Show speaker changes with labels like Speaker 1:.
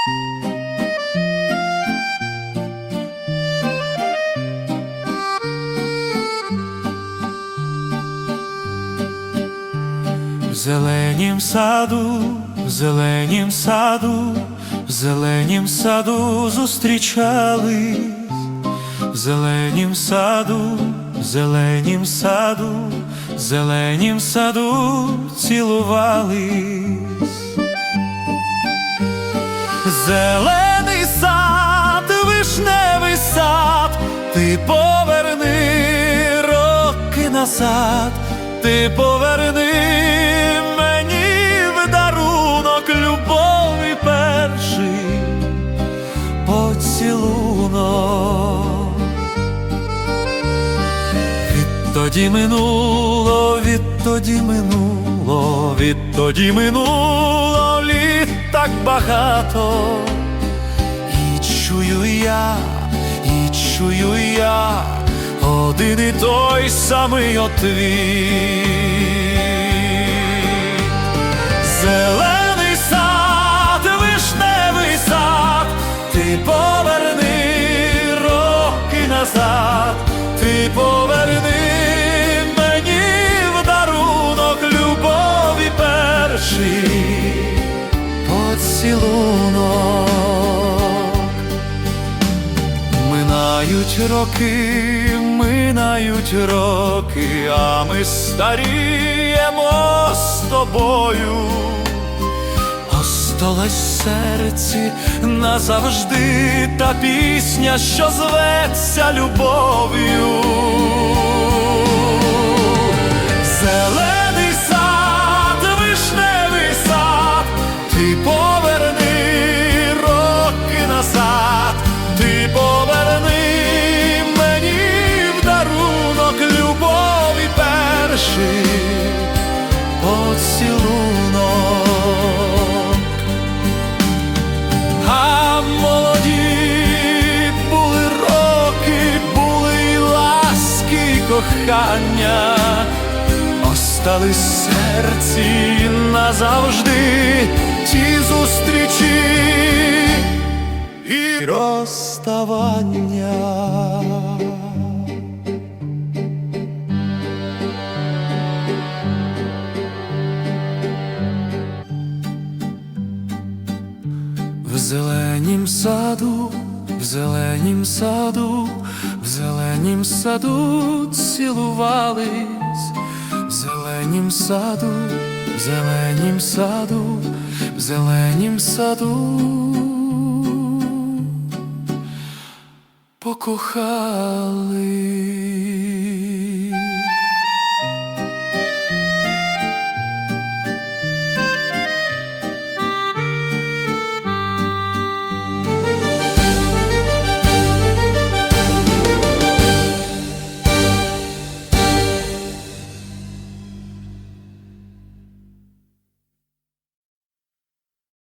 Speaker 1: В зеленім саду, в зеленім саду, в зеленім саду зустрічались, в зеленім саду, в зеленім саду, в зеленім саду цілувались. Зелений сад, вишневий сад, ти поверни роки назад, ти поверни мені в дарунок любові перший поцілунок. Відтоді минуло, відтоді минуло, відтоді минуло багато. І чую я, і чую я один і той самий отвіт. Зелений сад, вишневий сад, ти поверни роки назад, ти поверни Минають роки, минають роки, а ми старіємо з тобою. Осталась серці назавжди та пісня, що зветься любов'ю. Поцілунок. А молоді були роки, були й ласки, й кохання, остались в серці назавжди ті зустрічі і розставання. В зеленім саду, в зеленім саду, в зеленім саду цілувались, в зеленім саду, в зеленім саду, в зеленім саду покохали.